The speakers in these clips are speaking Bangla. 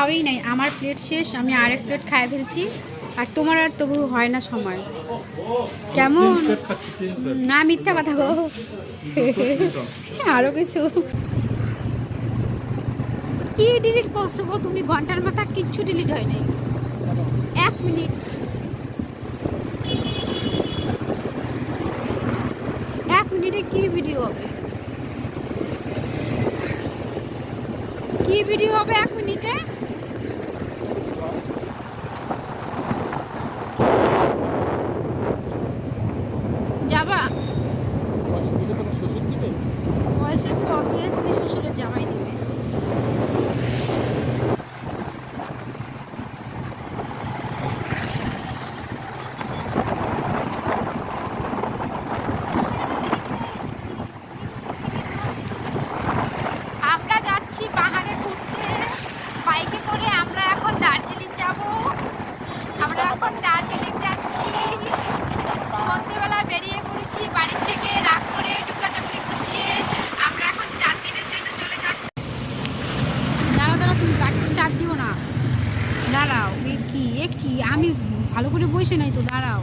খাওয়াই নাই। আমার প্লেট শেষ, আমি আরেক প্লেট খাই ফেলছি। আর তোমার আর তবু হয় না সময়। কেমন? না, মিথ্যা কথা গো। আরও কিছু। কি ডিলিট করছ গো তুমি? ঘণ্টার মাথা কিচ্ছু ডিলিট হয় নাই। এক মিনিট এক মিনিটে কি ভিডিও হবে? কি ভিডিও হবে এক মিনিটে если স্টার্ট দিও না। দাঁড়াও, এ কি এ কি? আমি ভালো করে বসে নাই তো, দাঁড়াও।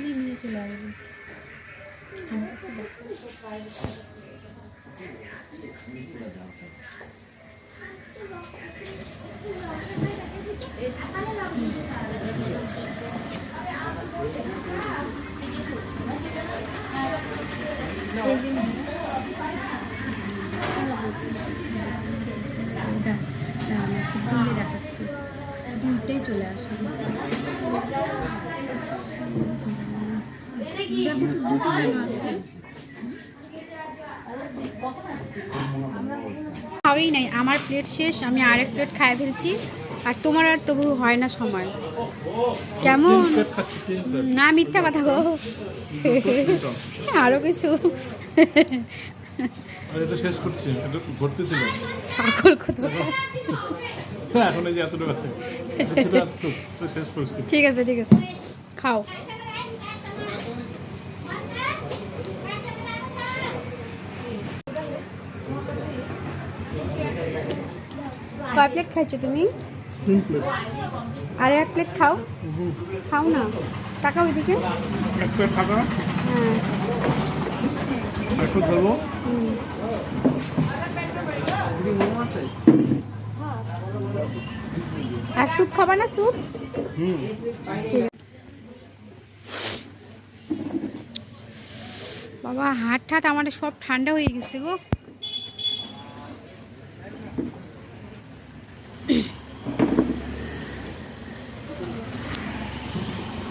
এখনই নিয়ে চলে আসবে দেখাচ্ছি দুইটাই চলে আসে। দেখো তো দুটো কেন আসছে খাওয়াই নাই আমার প্লেট শেষ আমি আরেক প্লেট খাই ফেলছি। আর তোমার আর তবু হয় না সময়। কেমন? না মিথ্যা কথা গো। আরও কিছু। শেষ করছি ছাগল কত? এখন এই যে এতটুকু ঠিক আছে ঠিক আছে। খাও। কয় প্লেট খাইছো তুমি? আর এক প্লেট খাও। খাও না। টাকা ওইদিকে এক প্লেট হ্যাঁ। একটু ধরবো হুম। আর স্যুপ খাবা না ঠিক বাবা হাত ঠাত আমার সব ঠান্ডা হয়ে গেছে গো।